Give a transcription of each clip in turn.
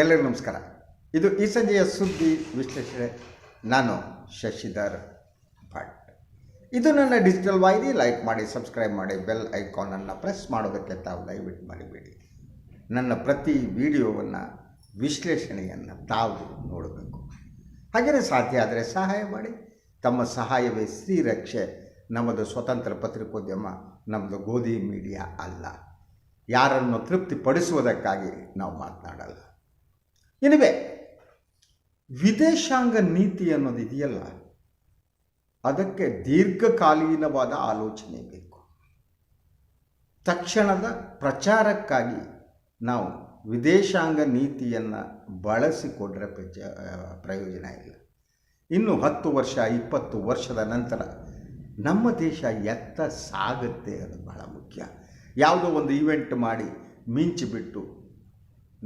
ಎಲ್ಲರಿಗೂ ನಮಸ್ಕಾರ. ಇದು ಈ ಸಂಜೆಯ ಸುದ್ದಿ ವಿಶ್ಲೇಷಣೆ. ನಾನು ಶಶಿಧರ್ ಭಟ್ ಇದು ನನ್ನ ಡಿಜಿಟಲ್ ವಾಹಿನಿ. ಲೈಕ್ ಮಾಡಿ ಸಬ್ಸ್ಕ್ರೈಬ್ ಮಾಡಿ ಬೆಲ್ ಐಕಾನನ್ನು ಪ್ರೆಸ್ ಮಾಡೋದಕ್ಕೆ ತಾವು ದಯವಿಟ್ಟು ಮರಿಬೇಡಿ. ನನ್ನ ಪ್ರತಿ ವಿಡಿಯೋವನ್ನು, ವಿಶ್ಲೇಷಣೆಯನ್ನು ತಾವು ನೋಡಬೇಕು. ಹಾಗೆಯೇ ಸಾಧ್ಯ ಆದರೆ ಸಹಾಯ ಮಾಡಿ. ತಮ್ಮ ಸಹಾಯವೇ ಶ್ರೀರಕ್ಷೆ ನಮ್ಮದು ಸ್ವತಂತ್ರ ಪತ್ರಿಕೋದ್ಯಮ, ನಮ್ಮದು ಗೋಧಿ ಮೀಡಿಯಾ ಅಲ್ಲ. ಯಾರನ್ನು ತೃಪ್ತಿಪಡಿಸುವುದಕ್ಕಾಗಿ ನಾವು ಮಾತನಾಡಲ್ಲ. ಇನಿವೆ ವಿದೇಶಾಂಗ ನೀತಿ ಅನ್ನೋದು ಇದೆಯಲ್ಲ, ಅದಕ್ಕೆ ದೀರ್ಘಕಾಲೀನವಾದ ಆಲೋಚನೆ ಬೇಕು. ತಕ್ಷಣದ ಪ್ರಚಾರಕ್ಕಾಗಿ ನಾವು ವಿದೇಶಾಂಗ ನೀತಿಯನ್ನು ಬಳಸಿಕೊಂಡ್ರೆ ಪ್ರಚ, ಪ್ರಯೋಜನ ಇಲ್ಲ. ಇನ್ನು ಹತ್ತು ವರ್ಷ, ಇಪ್ಪತ್ತು ವರ್ಷದ ನಂತರ ನಮ್ಮ ದೇಶ ಎತ್ತ ಸಾಗುತ್ತೆ ಅದು ಬಹಳ ಮುಖ್ಯ. ಯಾವುದೋ ಒಂದು ಈವೆಂಟ್ ಮಾಡಿ ಮಿಂಚಿಬಿಟ್ಟು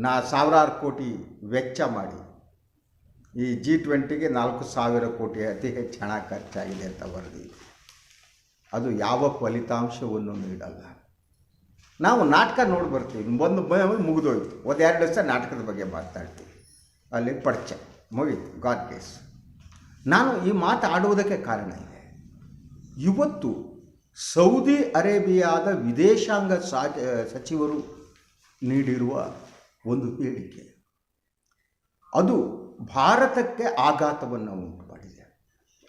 ನಾ ಸಾವಿರಾರು ಕೋಟಿ ವೆಚ್ಚ ಮಾಡಿ, ಈ ಜಿ ಟ್ವೆಂಟಿಗೆ ನಾಲ್ಕು ಸಾವಿರ ಕೋಟಿ ಅತಿ ಹೆಚ್ಚು ಹಣ ಖರ್ಚಾಗಿದೆ ಅಂತ ವರದಿ. ಅದು ಯಾವ ಫಲಿತಾಂಶವನ್ನು ನೀಡಲ್ಲ. ನಾವು ನಾಟಕ ನೋಡಿ ಬರ್ತೀವಿ. ಒಂದು ಮುಗಿದೋಯ್ತು. ಒಂದು ಎರಡು ದಿವಸ ನಾಟಕದ ಬಗ್ಗೆ ಮಾತಾಡ್ತೀವಿ. ಅಲ್ಲಿ ಪಡ್ಚೆ ಮುಗೀತು. ಗಾಡ್ ಕೇಸ್ ನಾನು ಈ ಮಾತು ಆಡುವುದಕ್ಕೆ ಕಾರಣ ಇದೆ. ಇವತ್ತು ಸೌದಿ ಅರೇಬಿಯಾದ ವಿದೇಶಾಂಗ ಸಚಿವರು ನೀಡಿರುವ ಒಂದು ಹೇಳಿಕೆ. ಅದು ಭಾರತಕ್ಕೆ ಆಘಾತವನ್ನು ಉಂಟು ಮಾಡಿದೆ.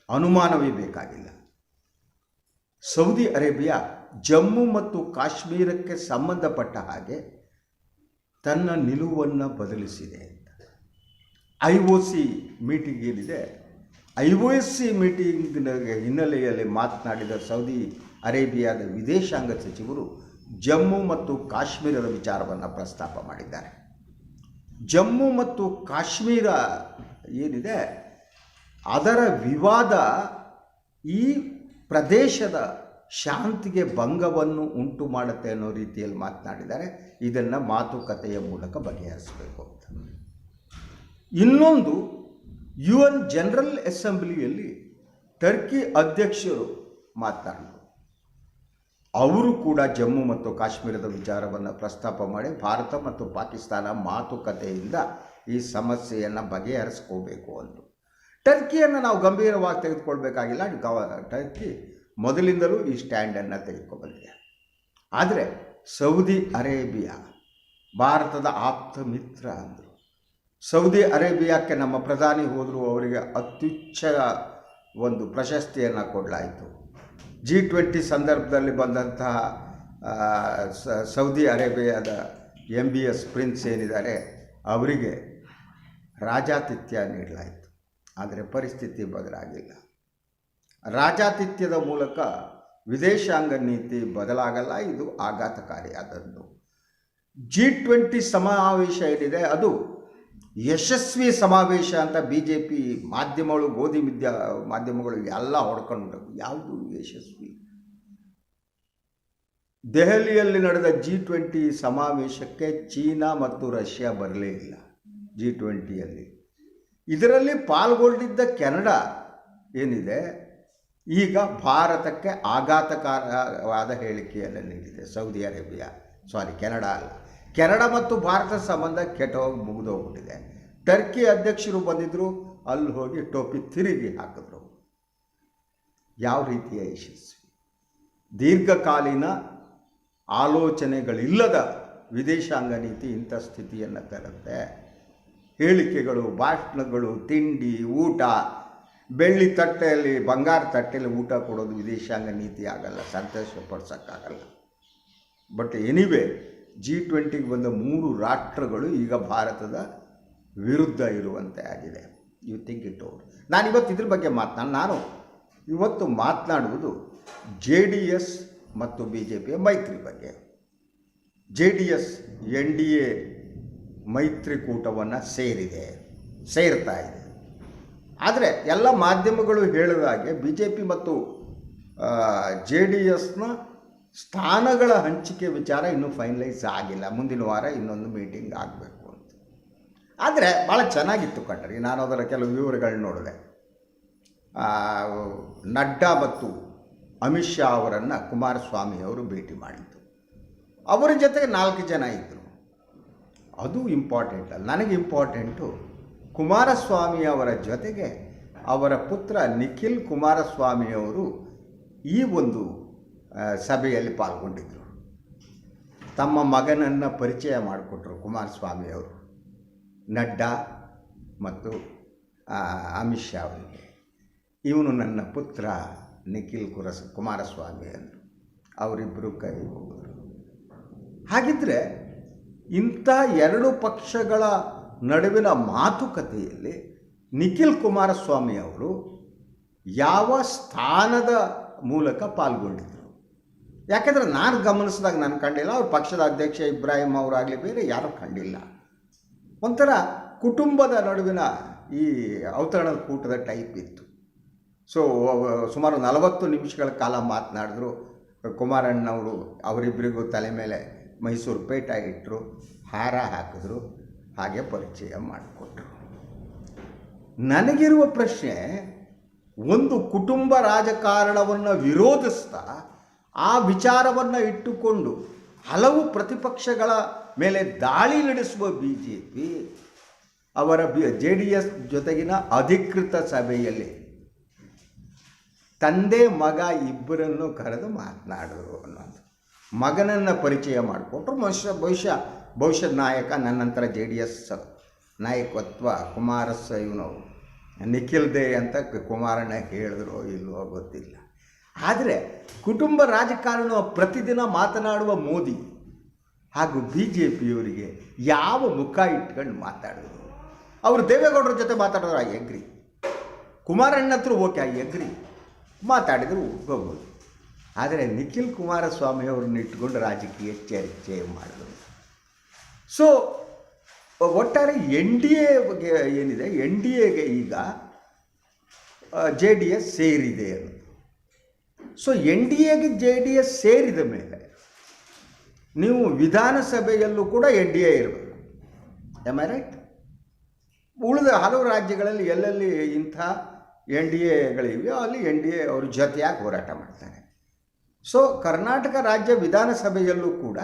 ಅನುಮಾನವೇ ಬೇಕಾಗಿಲ್ಲ. ಸೌದಿ ಅರೇಬಿಯಾ ಜಮ್ಮು ಮತ್ತು ಕಾಶ್ಮೀರಕ್ಕೆ ಸಂಬಂಧಪಟ್ಟ ಹಾಗೆ ತನ್ನ ನಿಲುವನ್ನು ಬದಲಿಸಿದೆ ಅಂತ. ಐ ಒ ಸಿ ಮೀಟಿಂಗ್ ಏನಿದೆ ಐ ಒ ಎಸ್ ಸಿ ಮೀಟಿಂಗ್ನ ಹಿನ್ನೆಲೆಯಲ್ಲಿ ಮಾತನಾಡಿದ ಸೌದಿ ಅರೇಬಿಯಾದ ವಿದೇಶಾಂಗ ಸಚಿವರು ಜಮ್ಮು ಮತ್ತು ಕಾಶ್ಮೀರದ ವಿಚಾರವನ್ನು ಪ್ರಸ್ತಾಪ ಮಾಡಿದ್ದಾರೆ. ಜಮ್ಮು ಮತ್ತು ಕಾಶ್ಮೀರ ಏನಿದೆ, ಅದರ ವಿವಾದ ಈ ಪ್ರದೇಶದ ಶಾಂತಿಗೆ ಭಂಗವನ್ನು ಉಂಟು ಮಾಡುತ್ತೆ ಅನ್ನೋ ರೀತಿಯಲ್ಲಿ ಮಾತನಾಡಿದ್ದಾರೆ. ಇದನ್ನು ಮಾತುಕತೆಯ ಮೂಲಕ ಬಗೆಹರಿಸಬೇಕು ಅಂತ. ಇನ್ನೊಂದು ಯು ಎನ್ ಜನರಲ್ ಅಸೆಂಬ್ಲಿಯಲ್ಲಿ ಟರ್ಕಿ ಅಧ್ಯಕ್ಷರು ಮಾತನಾಡಿದರು ಅವರು ಕೂಡ ಜಮ್ಮು ಮತ್ತು ಕಾಶ್ಮೀರದ ವಿಚಾರವನ್ನು ಪ್ರಸ್ತಾಪ ಮಾಡಿ ಭಾರತ ಮತ್ತು ಪಾಕಿಸ್ತಾನ ಮಾತುಕತೆಯಿಂದ ಈ ಸಮಸ್ಯೆಯನ್ನು ಬಗೆಹರಿಸ್ಕೋಬೇಕು ಅಂದರು. ಟರ್ಕಿಯನ್ನು ನಾವು ಗಂಭೀರವಾಗಿ ತೆಗೆದುಕೊಳ್ಬೇಕಾಗಿಲ್ಲ. ಗವ- ಟರ್ಕಿ ಮೊದಲಿಂದಲೂ ಈ ಸ್ಟ್ಯಾಂಡನ್ನು ತೆಗೆದುಕೊಬಂದಿದೆ ಆದರೆ ಸೌದಿ ಅರೇಬಿಯಾ ಭಾರತದ ಆಪ್ತ ಮಿತ್ರ ಅಂದರು. ಸೌದಿ ಅರೇಬಿಯಾಕ್ಕೆ ನಮ್ಮ ಪ್ರಧಾನಿ ಹೋದರೂ, ಅವರಿಗೆ ಅತ್ಯುಚ್ಚ ಒಂದು ಪ್ರಶಸ್ತಿಯನ್ನು ಕೊಡಲಾಯಿತು. ಜಿ ಟ್ವೆಂಟಿ ಸಂದರ್ಭದಲ್ಲಿ ಬಂದಂತಹ ಸೌದಿ ಅರೇಬಿಯಾದ ಎಂ ಬಿ ಎಸ್ ಪ್ರಿನ್ಸ್ ಏನಿದ್ದಾರೆ, ಅವರಿಗೆ ರಾಜಾತಿಥ್ಯ ನೀಡಲಾಯಿತು. ಆದರೆ ಪರಿಸ್ಥಿತಿ ಬದಲಾಗಿಲ್ಲ. ರಾಜಾತಿಥ್ಯದ ಮೂಲಕ ವಿದೇಶಾಂಗ ನೀತಿ ಬದಲಾಗಲ್ಲ, ಇದು ಆಘಾತಕಾರಿಯಾದದ್ದು. ಜಿ ಟ್ವೆಂಟಿ ಸಮಾವೇಶ ಏನಿದೆ, ಅದು ಯಶಸ್ವಿ ಸಮಾವೇಶ ಅಂತ ಬಿ ಜೆ ಪಿ ಮಾಧ್ಯಮಗಳು, ಗೋಧಿ ಮಿದ್ಯಾ, ಮಾಧ್ಯಮಗಳು ಎಲ್ಲ ಹೊಡ್ಕೊಂಡು ಯಾವುದು ಯಶಸ್ವಿ? ದೆಹಲಿಯಲ್ಲಿ ನಡೆದ ಜಿ ಟ್ವೆಂಟಿ ಸಮಾವೇಶಕ್ಕೆ ಚೀನಾ ಮತ್ತು ರಷ್ಯಾ ಬರಲೇ ಇಲ್ಲ ಜಿ ಟ್ವೆಂಟಿಯಲ್ಲಿ ಇದರಲ್ಲಿ ಪಾಲ್ಗೊಂಡಿದ್ದ ಕೆನಡಾ ಏನಿದೆ? ಈಗ ಭಾರತಕ್ಕೆ ಆಘಾತಕಾರವಾದ ಹೇಳಿಕೆಯನ್ನು ನೀಡಿದೆ. ಸೌದಿ ಅರೇಬಿಯಾ ಸಾರಿ ಕೆನಡಾ ಅಲ್ಲ. ಕೆನಡಾ ಮತ್ತು ಭಾರತ ಸಂಬಂಧ ಕೆಟ್ಟೋಗಿ ಮುಗಿದೋಗ್ಬಿಟ್ಟಿದೆ. ಟರ್ಕಿ ಅಧ್ಯಕ್ಷರು ಬಂದಿದ್ದರು ಅಲ್ಲಿ ಹೋಗಿ ಟೋಪಿ ತಿರುಗಿ ಹಾಕಿದ್ರು. ಯಾವ ರೀತಿಯ ಯಶಸ್ವಿ ದೀರ್ಘಕಾಲೀನ ಆಲೋಚನೆಗಳಿಲ್ಲದ ವಿದೇಶಾಂಗ ನೀತಿ ಇಂಥ ಸ್ಥಿತಿಯನ್ನು ತರುತ್ತೆ. ಹೇಳಿಕೆಗಳು, ಭಾಷಣಗಳು, ತಿಂಡಿ, ಊಟ, ಬೆಳ್ಳಿ ತಟ್ಟೆಯಲ್ಲಿ, ಬಂಗಾರ ತಟ್ಟೆಯಲ್ಲಿ ಊಟ ಕೊಡೋದು ವಿದೇಶಾಂಗ ನೀತಿ ಆಗಲ್ಲ, ಸಂತೋಷಪಡಿಸೋಕ್ಕಾಗಲ್ಲ. ಬಟ್ ಎನಿವೆ ಜಿ ಟ್ವೆಂಟಿಗೆ ಬಂದ ಮೂರು ರಾಷ್ಟ್ರಗಳು ಈಗ ಭಾರತದ ವಿರುದ್ಧ ಇರುವಂತೆ ಆಗಿದೆ. ಯು ಥಿಂಕ್ ಇಟ್ ಓವರ್ ನಾನು ಇವತ್ತು ಇದ್ರ ಬಗ್ಗೆ ಮಾತನಾಡ ನಾನು ಇವತ್ತು ಮಾತನಾಡುವುದು ಜೆ ಡಿ ಎಸ್ ಮತ್ತು ಬಿ ಜೆ ಪಿಯ ಮೈತ್ರಿ ಬಗ್ಗೆ. J D S N D A ಮೈತ್ರಿಕೂಟವನ್ನು ಸೇರಿದೆ, ಸೇರ್ತಾ ಇದೆ. ಆದರೆ ಎಲ್ಲ ಮಾಧ್ಯಮಗಳು ಹೇಳಿದ ಹಾಗೆ ಬಿ ಜೆ ಪಿ ಮತ್ತು ಜೆ ಡಿ ಎಸ್ನ ಸ್ಥಾನಗಳ ಹಂಚಿಕೆ ವಿಚಾರ ಇನ್ನೂ ಫೈನಲೈಸ್ ಆಗಿಲ್ಲ. ಮುಂದಿನ ವಾರ ಇನ್ನೊಂದು ಮೀಟಿಂಗ್ ಆಗಬೇಕು ಅಂತ. ಆದರೆ ಭಾಳ ಚೆನ್ನಾಗಿತ್ತು ಕಣ್ರಿ. ನಾನು ಅದರ ಕೆಲವು ವಿವರಗಳನ್ನ ನೋಡಿದೆ. ನಡ್ಡಾ ಮತ್ತು ಅಮಿತ್ ಶಾ ಅವರನ್ನು ಕುಮಾರಸ್ವಾಮಿ ಅವರು ಭೇಟಿ ಮಾಡಿದ್ದು. ಅವರ ಜೊತೆಗೆ ನಾಲ್ಕು ಜನ ಇದ್ದರು ಅದು ಇಂಪಾರ್ಟೆಂಟ್ ಅಲ್ಲ. ನನಗೆ ಇಂಪಾರ್ಟೆಂಟು ಕುಮಾರಸ್ವಾಮಿ ಅವರ ಜೊತೆಗೆ ಅವರ ಪುತ್ರ ನಿಖಿಲ್ ಕುಮಾರಸ್ವಾಮಿಯವರು ಈ ಒಂದು ಸಭೆಯಲ್ಲಿ ಪಾಲ್ಗೊಂಡಿದ್ದರು. ತಮ್ಮ ಮಗನನ್ನು ಪರಿಚಯ ಮಾಡಿಕೊಟ್ರು ಕುಮಾರಸ್ವಾಮಿಯವರು ನಡ್ಡಾ ಮತ್ತು ಅಮಿತ್ ಶಾ ಅವರಿಗೆ. ಇವನು ನನ್ನ ಪುತ್ರ ನಿಖಿಲ್ ಕುರಸ್, ಕುಮಾರಸ್ವಾಮಿ ಅಂದರು. ಅವರಿಬ್ಬರು ಕೈ ಹೋದರು ಹಾಗಿದ್ದರೆ ಇಂಥ ಎರಡು ಪಕ್ಷಗಳ ನಡುವಿನ ಮಾತುಕತೆಯಲ್ಲಿ ನಿಖಿಲ್ ಕುಮಾರಸ್ವಾಮಿ ಅವರು ಯಾವ ಸ್ಥಾನದ ಮೂಲಕ ಪಾಲ್ಗೊಂಡಿದ್ದರು? ಯಾಕೆಂದರೆ ನಾನು ಗಮನಿಸಿದಾಗ ನಾನು ಕಂಡಿಲ್ಲ, ಅವ್ರ ಪಕ್ಷದ ಅಧ್ಯಕ್ಷ ಇಬ್ರಾಹಿಂ ಅವರಾಗಲಿ ಬೇರೆ ಯಾರೂ ಕಂಡಿಲ್ಲ. ಒಂಥರ ಕುಟುಂಬದ ನಡುವಿನ ಈ ಅವತರಣದ ಕೂಟದ ಟೈಪ್ ಇತ್ತು. ಸೊ ಸುಮಾರು ನಲವತ್ತು ನಿಮಿಷಗಳ ಕಾಲ ಮಾತನಾಡಿದ್ರು. ಕುಮಾರಣ್ಣವರು ಅವರಿಬ್ಬರಿಗೂ ತಲೆ ಮೇಲೆ ಮೈಸೂರು ಪೇಟ ಇಟ್ಟರು ಹಾರ ಹಾಕಿದ್ರು, ಹಾಗೆ ಪರಿಚಯ ಮಾಡಿಕೊಟ್ರು. ನನಗಿರುವ ಪ್ರಶ್ನೆ, ಒಂದು ಕುಟುಂಬ ರಾಜಕಾರಣವನ್ನು ವಿರೋಧಿಸ್ತಾ ಆ ವಿಚಾರವನ್ನು ಇಟ್ಟುಕೊಂಡು ಹಲವು ಪ್ರತಿಪಕ್ಷಗಳ ಮೇಲೆ ದಾಳಿ ನಡೆಸುವ ಬಿ ಜೆ ಪಿ ಅವರ ಬಿ, ಜೆ ಡಿ ಎಸ್ ಜೊತೆಗಿನ ಅಧಿಕೃತ ಸಭೆಯಲ್ಲಿ ತಂದೆ, ಮಗ ಇಬ್ಬರನ್ನು ಕರೆದು ಮಾತನಾಡಿದರು ಅನ್ನೋದು. ಮಗನನ್ನು ಪರಿಚಯ ಮಾಡಿಕೊಟ್ರು ಮನುಷ್ಯ ಬಹುಶಃ ಭವಿಷ್ಯದ ನಾಯಕ ನನ್ನಂತರ ಜೆ ಡಿ ಎಸ್ ನಾಯಕತ್ವ ಕುಮಾರಸ್ ಇವನು ನಿಖಿಲ್ದೆ ಅಂತ ಕುಮಾರಣ್ಣ ಹೇಳಿದ್ರು ಇಲ್ವೋ ಗೊತ್ತಿಲ್ಲ. ಆದರೆ ಕುಟುಂಬ ರಾಜಕಾರಣ ಪ್ರತಿದಿನ ಮಾತನಾಡುವ ಮೋದಿ ಹಾಗೂ ಬಿ ಜೆ ಪಿಯವರಿಗೆ ಯಾವ ಮುಖ ಇಟ್ಕೊಂಡು ಮಾತಾಡಿದ್ರು ಅವರು ದೇವೇಗೌಡರ ಜೊತೆ ಮಾತಾಡಿದ್ರು ಆ ಎಗ್ರಿ ಕುಮಾರಣ್ಣ ಹತ್ರ ಓಕೆ ಆ ಎಗ್ರಿ ಮಾತಾಡಿದ್ರು ಒಪ್ಕೋಬೋದು ಆದರೆ ನಿಖಿಲ್ ಕುಮಾರಸ್ವಾಮಿ ಅವ್ರನ್ನ ಇಟ್ಕೊಂಡು ರಾಜಕೀಯ ಚರ್ಚೆ ಮಾಡಿದ್ರು ಸೊ ಒಟ್ಟಾರೆ ಎನ್ ಡಿ ಎ ಬಗ್ಗೆ ಏನಿದೆ? ಎನ್ ಡಿ ಎಗೆ ಈಗ ಜೆ ಡಿ ಎಸ್ ಸೇರಿದೆ ಅನ್ನೋದು ಸೊ ಎನ್ ಡಿ ಎಗೆ ಜೆ ಡಿ ಎಸ್ ಸೇರಿದ ಮೇಲೆ ನೀವು ವಿಧಾನಸಭೆಯಲ್ಲೂ ಕೂಡ ಎನ್ ಡಿ ಎ ಇರಬೇಕು. ಎಂ ಐ ರೈಟ್ ಉಳಿದ ಹಲವು ರಾಜ್ಯಗಳಲ್ಲಿ ಎಲ್ಲೆಲ್ಲಿ ಇಂಥ ಎನ್ ಡಿ ಎಗಳಿವೆಯೋ ಅಲ್ಲಿ ಎನ್ ಡಿ ಎ ಅವ್ರ ಜೊತೆಯಾಗಿ ಹೋರಾಟ ಮಾಡ್ತಾರೆ. ಸೊ ಕರ್ನಾಟಕ ರಾಜ್ಯ ವಿಧಾನಸಭೆಯಲ್ಲೂ ಕೂಡ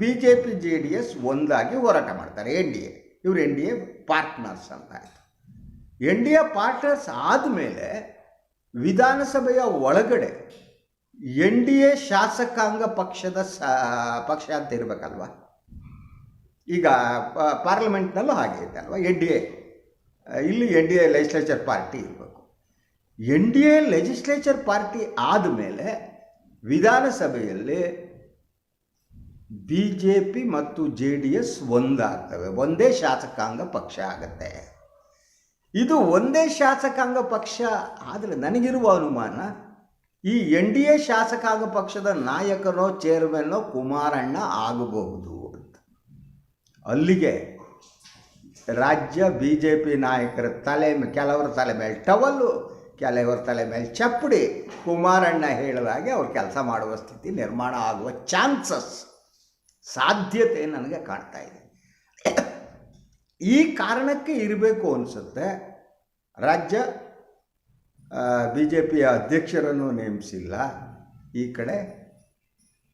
B J P J D S ಒಂದಾಗಿ ಹೋರಾಟ ಮಾಡ್ತಾರೆ ಎನ್ ಡಿ ಎ ಇವರು ಎನ್ ಡಿ ಎ ಪಾರ್ಟ್ನರ್ಸ್ ಅಂತ ಆಯಿತು. ಎನ್ ಡಿ ಎ ಪಾರ್ಟ್ನರ್ಸ್ ಆದಮೇಲೆ ವಿಧಾನಸಭೆಯ ಒಳಗಡೆ ಎನ್ ಡಿ ಎ ಶಾಸಕಾಂಗ ಪಕ್ಷದ ಸ, ಪಕ್ಷ ಅಂತ ಇರಬೇಕಲ್ವ? ಈಗ ಪಾರ್ಲಿಮೆಂಟ್ನಲ್ಲೂ ಹಾಗೆ ಇದೆ ಅಲ್ವಾ? N D A. ಇಲ್ಲಿ N D A legislature party ಇರಬೇಕು. N D A legislature party ಆದಮೇಲೆ ವಿಧಾನಸಭೆಯಲ್ಲಿ ಬಿ ಜೆ ಪಿ ಮತ್ತು ಜೆ ಡಿ ಎಸ್ ಒಂದಾಗ್ತವೆ. ಒಂದೇ ಶಾಸಕಾಂಗ ಪಕ್ಷ ಆಗುತ್ತೆ. ಇದು ಒಂದೇ ಶಾಸಕಾಂಗ ಪಕ್ಷ, ಆದರೆ ನನಗಿರುವ ಅನುಮಾನ, ಈ ಎನ್ ಡಿ ಎ ಶಾಸಕಾಂಗ ಪಕ್ಷದ ನಾಯಕನೋ ಚೇರ್ಮನ್ನೋ ಕುಮಾರಣ್ಣ ಆಗಬಹುದು ಅಂತ. ಅಲ್ಲಿಗೆ ರಾಜ್ಯ ಬಿ ಜೆ ಪಿ ನಾಯಕರ ತಲೆ ಕೆಲವರ ತಲೆ ಮೇಲೆ ಟವಲ್ಲು ಕೆಲವರ ತಲೆ ಮೇಲೆ ಚಪ್ಪಡಿ ಕುಮಾರಣ್ಣ ಹೇಳಿದಾಗೆ ಅವ್ರು ಕೆಲಸ ಮಾಡುವ ಸ್ಥಿತಿ ನಿರ್ಮಾಣ ಆಗುವ ಚಾನ್ಸಸ್, ಸಾಧ್ಯತೆ ನನಗೆ ಕಾಣ್ತಾ ಇದೆ. ಈ ಕಾರಣಕ್ಕೆ ಇರಬೇಕು ಅನಿಸುತ್ತೆ. ರಾಜ್ಯ ಬಿ ಜೆ ಪಿಯ ಅಧ್ಯಕ್ಷರನ್ನು ನೇಮಿಸಿಲ್ಲ. ಈ ಕಡೆ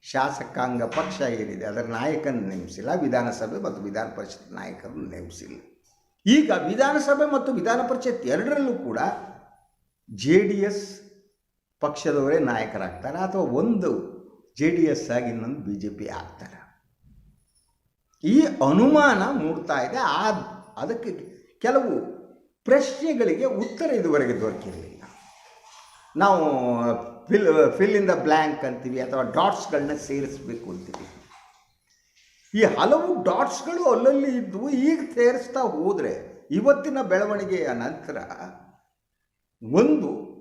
ಶಾಸಕಾಂಗ ಪಕ್ಷ ಏನಿದೆ, ಅದರ ನಾಯಕನ ನೇಮಿಸಿಲ್ಲ. ವಿಧಾನಸಭೆ ಮತ್ತು ವಿಧಾನ ಪರಿಷತ್ ನಾಯಕರನ್ನು ನೇಮಿಸಿಲ್ಲ. ಈಗ ವಿಧಾನಸಭೆ ಮತ್ತು ವಿಧಾನ ಪರಿಷತ್ ಎರಡರಲ್ಲೂ ಕೂಡ ಜೆ ಡಿ ಎಸ್ ಪಕ್ಷದವರೇ ನಾಯಕರಾಗ್ತಾರೆ. ಅಥವಾ ಒಂದು ಜೆ ಡಿ ಎಸ್ ಆಗಿ ಇನ್ನೊಂದು ಬಿ ಜೆ ಪಿ ಆಗ್ತಾರೆ. ಈ ಅನುಮಾನ ಮೂಡ್ತಾ ಇದೆ. ಆ, ಅದಕ್ಕೆ ಕೆಲವು ಪ್ರಶ್ನೆಗಳಿಗೆ ಉತ್ತರ ಇದುವರೆಗೆ ದೊರಕಿರಲಿಲ್ಲ. ನಾವು fill fill in the blank ಅಂತೀವಿ ಅಥವಾ ಡಾಟ್ಸ್ಗಳನ್ನ ಸೇರಿಸ್ಬೇಕು ಅಂತೀವಿ. ಈ ಹಲವು ಡಾಟ್ಸ್ಗಳು ಅಲ್ಲಲ್ಲಿ ಇದ್ದು ಈಗ ಸೇರಿಸ್ತಾ ಹೋದರೆ ಇವತ್ತಿನ ಬೆಳವಣಿಗೆಯ ನಂತರ ಒಂದು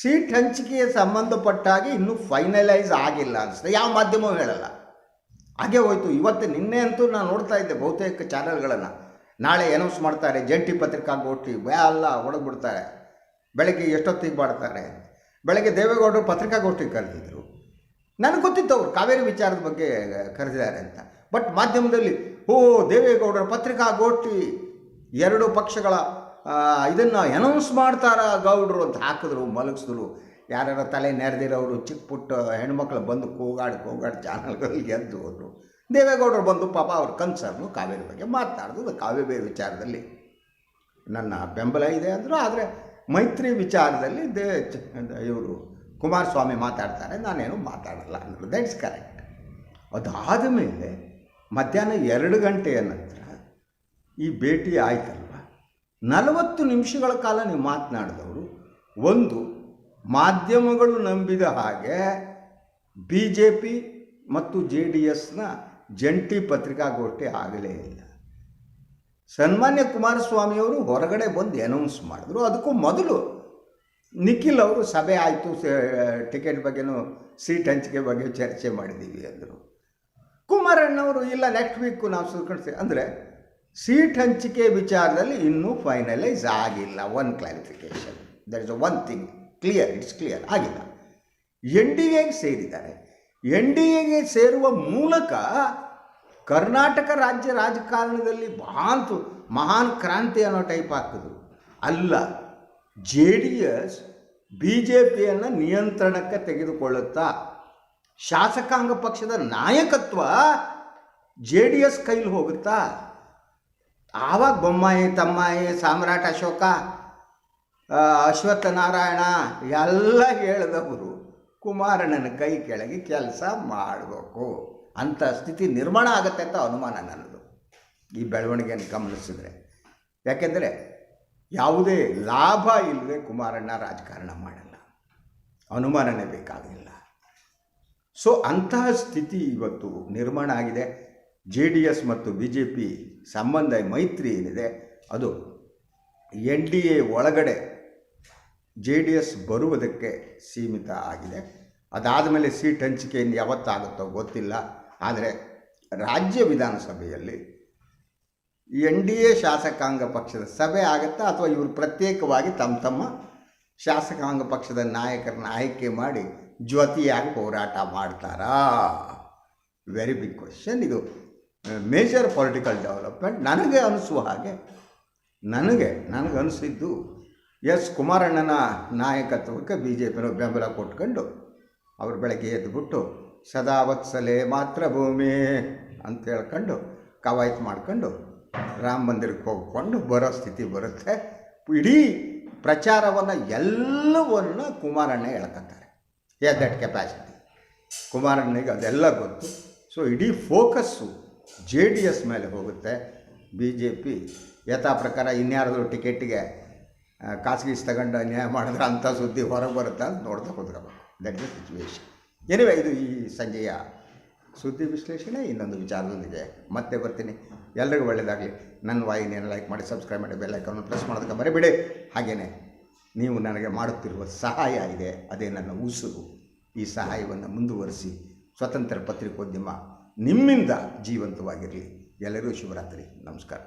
ಸೀಟ್ ಹಂಚಿಕೆಗೆ ಸಂಬಂಧಪಟ್ಟಾಗಿ ಇನ್ನೂ ಫೈನಲೈಸ್ ಆಗಿಲ್ಲ ಅನಿಸ್ತದೆ ಯಾವ ಮಾಧ್ಯಮವೂ ಹೇಳಲ್ಲ. ಹಾಗೆ ಹೋಯ್ತು. ಇವತ್ತು ನಿನ್ನೆ ಅಂತೂ ನಾನು ನೋಡ್ತಾ ಇದ್ದೆ ಬಹುತೇಕ ಚಾನಲ್ಗಳನ್ನು. ನಾಳೆ ಅನೌನ್ಸ್ ಮಾಡ್ತಾರೆ, ಜಂಟಿ ಪತ್ರಿಕಾಗೋಷ್ಠಿ ಅಲ್ಲ, ಹೊಡೆದ್ಬಿಡ್ತಾರೆ. ಬೆಳಗ್ಗೆ ಎಷ್ಟೊತ್ತಿಗೆ ಮಾಡ್ತಾರೆ? ಬೆಳಗ್ಗೆ ದೇವೇಗೌಡರು ಪತ್ರಿಕಾಗೋಷ್ಠಿ ಕರೆದಿದ್ದರು ನನಗೆ ಗೊತ್ತಿತ್ತು ಅವರು ಕಾವೇರಿ ವಿಚಾರದ ಬಗ್ಗೆ ಕರೆದಿದ್ದಾರೆ ಅಂತ. ಬಟ್ ಮಾಧ್ಯಮದಲ್ಲಿ, ಓ, ದೇವೇಗೌಡರ ಪತ್ರಿಕಾಗೋಷ್ಠಿ, ಎರಡು ಪಕ್ಷಗಳ ಇದನ್ನು ಅನೌನ್ಸ್ ಮಾಡ್ತಾರ ಗೌಡರು ಅಂತ ಹಾಕಿದ್ರು, ಮಲಗಿಸಿದ್ರು. ಯಾರ್ಯಾರ ತಲೆ ನೆರೆದಿರೋರು ಚಿಕ್ಕ ಪುಟ್ಟ ಹೆಣ್ಮಕ್ಳು ಬಂದು ಕೂಗಾಡಿ ಕೂಗಾಡಿ ಚಾನಲ್ಗಳು ಗೆದ್ದು ಹೋದರು. ದೇವೇಗೌಡರು ಬಂದು ಪಾಪ ಅವ್ರ ಕನ್ಸರ್ನು ಕಾವೇರಿ ಬಗ್ಗೆ ಮಾತನಾಡಿದ್ರು ಕಾವೇರಿ ವಿಚಾರದಲ್ಲಿ. ನನ್ನ ಬೆಂಬಲ ಇದೆ ಅಂದರು, ಆದರೆ ಮೈತ್ರಿ ವಿಚಾರದಲ್ಲಿ ದೇ ಇವರು ಕುಮಾರಸ್ವಾಮಿ ಮಾತಾಡ್ತಾರೆ, ನಾನೇನು ಮಾತಾಡಲ್ಲ ಅಂದರು ದಟ್ಸ್ ಕರೆಕ್ಟ್ ಅದಾದ ಮೇಲೆ ಮಧ್ಯಾಹ್ನ ಎರಡು ಗಂಟೆಯ ನಂತರ ಈ ಭೇಟಿ ಆಯ್ತಲ್ವ? ನಲವತ್ತು ನಿಮಿಷಗಳ ಕಾಲ ನೀವು ಮಾತನಾಡಿದವರು, ಒಂದು ಮಾಧ್ಯಮಗಳು ನಂಬಿದ ಹಾಗೆ ಬಿ ಜೆ ಪಿ ಮತ್ತು ಜೆ ಡಿ ಎಸ್ನ ಜಂಟಿ ಪತ್ರಿಕಾಗೋಷ್ಠಿ ಆಗಲೇ ಇಲ್ಲ. ಸನ್ಮಾನ್ಯ ಕುಮಾರಸ್ವಾಮಿಯವರು ಹೊರಗಡೆ ಬಂದು ಅನೌನ್ಸ್ ಮಾಡಿದ್ರು. ಅದಕ್ಕೂ ಮೊದಲು ನಿಖಿಲ್ ಅವರು ಸಭೆ ಆಯಿತು ಟಿಕೆಟ್ ಬಗ್ಗೆನೂ ಸೀಟ್ ಹಂಚಿಕೆ ಬಗ್ಗೆ ಚರ್ಚೆ ಮಾಡಿದ್ದೀವಿ ಅಂದರು. ಕುಮಾರಣ್ಣವರು ಇಲ್ಲ ನೆಕ್ಸ್ಟ್ ವೀಕು ನಾವು ಸುಳ್ಕೊಳ್ತೀವಿ ಅಂದರೆ ಸೀಟ್ ಹಂಚಿಕೆ ವಿಚಾರದಲ್ಲಿ ಇನ್ನೂ ಫೈನಲೈಸ್ ಆಗಿಲ್ಲ. One clarification that is one thing clear it's clear ಆಗಿಲ್ಲ ಎನ್ ಡಿ ಎಗೆ ಸೇರಿದ್ದಾರೆ. ಎನ್ ಡಿ ಎಗೆ ಸೇರುವ ಮೂಲಕ ಕರ್ನಾಟಕ ರಾಜ್ಯ ರಾಜಕಾರಣದಲ್ಲಿ ಮಹಾನ್ ಮಹಾನ್ ಕ್ರಾಂತಿ ಅನ್ನೋ ಟೈಪ್ ಹಾಕಿದ್ರು ಅಲ್ಲ, J D S B J ಪಿಯನ್ನು ನಿಯಂತ್ರಣಕ್ಕೆ ತೆಗೆದುಕೊಳ್ಳುತ್ತಾ, ಶಾಸಕಾಂಗ ಪಕ್ಷದ ನಾಯಕತ್ವ ಜೆ ಡಿ ಎಸ್ ಕೈಲಿ ಹೋಗುತ್ತಾ? ಆವಾಗ ಬೊಮ್ಮಾಯಿ, ತಮ್ಮಾಯಿ, ಸಾಮ್ರಾಟ್ ಅಶೋಕ ಅಶ್ವತ್ಥ ನಾರಾಯಣ ಎಲ್ಲ ಹೇಳಿದವರು ಕುಮಾರಣ್ಣನ ಕೈ ಕೆಳಗೆ ಕೆಲಸ ಮಾಡಬೇಕು. ಅಂಥ ಸ್ಥಿತಿ ನಿರ್ಮಾಣ ಆಗುತ್ತೆ ಅಂತ ಅನುಮಾನ ನನ್ನದು. ಈ ಬೆಳವಣಿಗೆಯನ್ನು ಗಮನಿಸಿದ್ರೆ. ಯಾಕೆಂದರೆ ಯಾವುದೇ ಲಾಭ ಇಲ್ಲದೆ ಕುಮಾರಣ್ಣ ರಾಜಕಾರಣ ಮಾಡಲ್ಲ. ಅನುಮಾನನೇ ಬೇಕಾಗಿಲ್ಲ. ಸೊ ಅಂತಹ ಸ್ಥಿತಿ ಇವತ್ತು ನಿರ್ಮಾಣ ಆಗಿದೆ. ಜೆ ಡಿ ಎಸ್ ಮತ್ತು ಬಿ ಜೆ ಪಿ ಸಂಬಂಧ ಮೈತ್ರಿ ಏನಿದೆ, ಅದು ಎನ್ ಡಿ ಎ ಒಳಗಡೆ ಜೆ ಡಿ ಎಸ್ ಬರುವುದಕ್ಕೆ ಸೀಮಿತ ಆಗಿದೆ. ಅದಾದ ಮೇಲೆ ಸೀಟ್ ಹಂಚಿಕೆ ಯಾವತ್ತಾಗುತ್ತೋ ಗೊತ್ತಿಲ್ಲ. ಆದರೆ ರಾಜ್ಯ ವಿಧಾನಸಭೆಯಲ್ಲಿ ಎನ್ ಡಿ ಎ ಶಾಸಕಾಂಗ ಪಕ್ಷದ ಸಭೆ ಆಗುತ್ತಾ ಅಥವಾ ಇವರು ಪ್ರತ್ಯೇಕವಾಗಿ ತಮ್ಮ ತಮ್ಮ ಶಾಸಕಾಂಗ ಪಕ್ಷದ ನಾಯಕರನ್ನ ಆಯ್ಕೆ ಮಾಡಿ ಜ್ಯೋತಿಯಾಗಿ ಹೋರಾಟ ಮಾಡ್ತಾರಾ? ವೆರಿ ಬಿಗ್ ಕ್ವಶನ್ ಇದು ಮೇಜರ್ ಪೊಲಿಟಿಕಲ್ ಡೆವಲಪ್ಮೆಂಟ್ ನನಗೆ ಅನಿಸುವ ಹಾಗೆ, ನನಗೆ ನನಗೆ ಅನಿಸಿದ್ದು ಎಸ್ ಕುಮಾರಣ್ಣನ ನಾಯಕತ್ವಕ್ಕೆ ಬಿ ಜೆ ಪಿನ ಬೆಂಬಲ ಕೊಟ್ಕೊಂಡು ಅವರು ಬೆಳಗ್ಗೆ ಎದ್ದುಬಿಟ್ಟು ಸದಾ ವತ್ಸಲೆ ಮಾತ್ರ ಭೂಮಿ ಅಂತ ಹೇಳ್ಕೊಂಡು, ಕವಾಯತ್ ಮಾಡ್ಕೊಂಡು, ರಾಮ ಮಂದಿರಕ್ಕೆ ಹೋಗ್ಕೊಂಡು ಬರೋ ಸ್ಥಿತಿ ಬರುತ್ತೆ. ಇಡೀ ಪ್ರಚಾರವನ್ನು ಎಲ್ಲವನ್ನು ಕುಮಾರಣ್ಣ ಹೇಳ್ಕೊತಾರೆ ಎ ದಟ್ ಕೆಪಾಸಿಟಿ ಕುಮಾರಣ್ಣನಿಗೆ ಅದೆಲ್ಲ ಗೊತ್ತು. ಸೊ ಇಡೀ ಫೋಕಸ್ಸು ಜೆ ಡಿ ಎಸ್ ಮೇಲೆ ಹೋಗುತ್ತೆ. ಬಿ ಜೆ ಪಿ ಯಥಾ ಪ್ರಕಾರ ಇನ್ಯಾರಾದರೂ ಟಿಕೆಟಿಗೆ ಖಾಸಗಿ ತಗೊಂಡು ನ್ಯಾಯ ಮಾಡಿದ್ರೆ ಅಂಥ ಸುದ್ದಿ ಹೊರಗೆ ಬರುತ್ತೆ ಅಂತ ನೋಡ್ತಾ ಕೂತ್ಕೋಬೇಕು. ದಟ್ ಇಸ್ ಸಿಚುವೇಶನ್ ಎನಿವೆ ಇದು ಈ ಸಂಜೆಯ ಸುದ್ದಿ ವಿಶ್ಲೇಷಣೆ. ಇನ್ನೊಂದು ವಿಚಾರದೊಂದಿಗೆ ಮತ್ತೆ ಬರ್ತೀನಿ. ಎಲ್ರಿಗೂ ಒಳ್ಳೆಯದಾಗಲಿ ನನ್ನ ವಾಹಿನಿಯನ್ನು ಲೈಕ್ ಮಾಡಿ ಸಬ್ಸ್ಕ್ರೈಬ್ ಮಾಡಿ ಬೆಲ್ ಐಕನ್ನು ಪ್ರೆಸ್ ಮಾಡೋದಕ್ಕೆ ಮರಿಬೇಡಿ. ಹಾಗೆಯೇ ನೀವು ನನಗೆ ಮಾಡುತ್ತಿರುವ ಸಹಾಯ ಇದೆ. ಅದೇ ನನ್ನ ಉಸುರು ಈ ಸಹಾಯವನ್ನು ಮುಂದುವರಿಸಿ ಸ್ವತಂತ್ರ ಪತ್ರಿಕೋದ್ಯಮ ನಿಮ್ಮಿಂದ ಜೀವಂತವಾಗಿರಲಿ. ಎಲ್ಲರಿಗೂ ಶಿವರಾತ್ರಿ ನಮಸ್ಕಾರ.